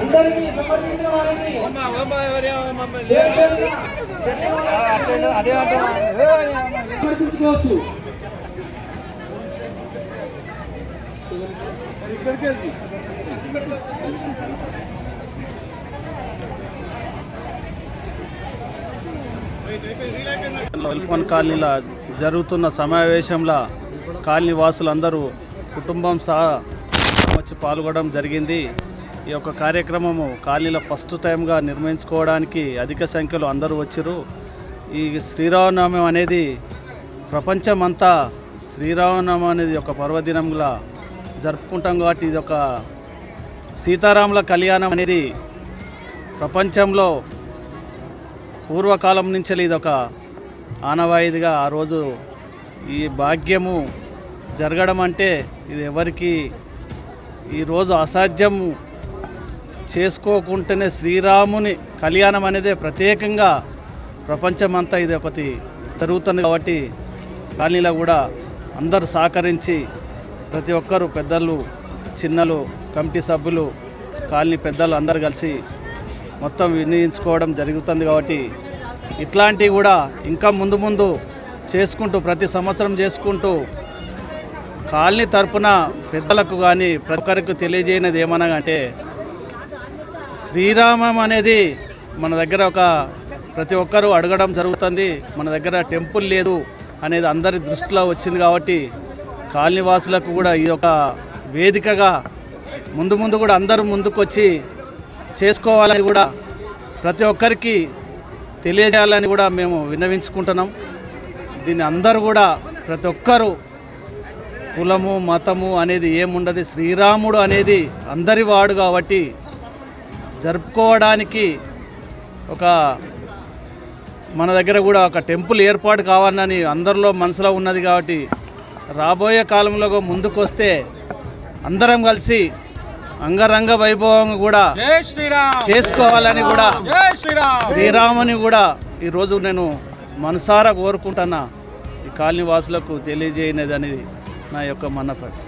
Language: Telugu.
అందరికీ సమర్పించిన సమర్పించుకోవచ్చు కాలనీలో జరుగుతున్న సమావేశంలో కాలనీ వాసులందరూ కుటుంబం సహా వచ్చి పాల్గొనడం జరిగింది. ఈ యొక్క కార్యక్రమము ఖాళీలో ఫస్ట్ టైంగా నిర్వహించుకోవడానికి అధిక సంఖ్యలో అందరూ వచ్చారు ఈ శ్రీరామనవమి అనేది ప్రపంచమంతా శ్రీరామనవమి అనేది ఒక పర్వదినంలా జరుపుకుంటాం కాబట్టి ఇది ఒక సీతారాముల కళ్యాణం అనేది ప్రపంచంలో పూర్వకాలం నుంచి ఇది ఒక ఆనవాయిదిగా ఆ రోజు ఈ భాగ్యము జరగడం అంటే ఇది ఎవరికి ఈరోజు అసాధ్యము చేసుకోకుంటేనే శ్రీరాముని కళ్యాణం అనేది ప్రత్యేకంగా ప్రపంచమంతా ఇది ఒకటి జరుగుతుంది కాబట్టి కాలనీలో కూడా అందరూ సహకరించి ప్రతి ఒక్కరు పెద్దలు చిన్నలు కమిటీ సభ్యులు కాలనీ పెద్దలు అందరు కలిసి మొత్తం వినియోగించుకోవడం జరుగుతుంది కాబట్టి ఇట్లాంటివి కూడా ఇంకా ముందు ముందు చేసుకుంటూ ప్రతి సంవత్సరం చేసుకుంటూ కాలనీ తరపున పెద్దలకు కానీ ప్రతి ఒక్కరికి తెలియజేయనిది ఏమనగా అంటే శ్రీరామం అనేది మన దగ్గర ఒక ప్రతి ఒక్కరూ అడగడం జరుగుతుంది. మన దగ్గర టెంపుల్ లేదు అనేది అందరి దృష్టిలో వచ్చింది కాబట్టి కాలనీవాసులకు కూడా ఇది ఒక వేదికగా ముందు ముందు కూడా అందరూ ముందుకొచ్చి చేసుకోవాలని కూడా ప్రతి ఒక్కరికి తెలియజేయాలని కూడా మేము విన్నవించుకుంటున్నాం. దీన్ని అందరూ కూడా ప్రతి ఒక్కరూ కులము మతము అనేది ఏముండదు. శ్రీరాముడు అనేది అందరి వాడు కాబట్టి జరుపుకోవడానికి ఒక మన దగ్గర కూడా ఒక టెంపుల్ ఏర్పాటు కావాలని అందరిలో మనసులో ఉన్నది కాబట్టి రాబోయే కాలంలో ముందుకు వస్తే అందరం కలిసి అంగరంగ వైభవంగా కూడా చేసుకోవాలని కూడా శ్రీరాముని కూడా ఈరోజు నేను మనసారా కోరుకుంటున్నా ఈ కాలనీ వాసులకు తెలియజేయనిది అనేది నా యొక్క మన్నపడి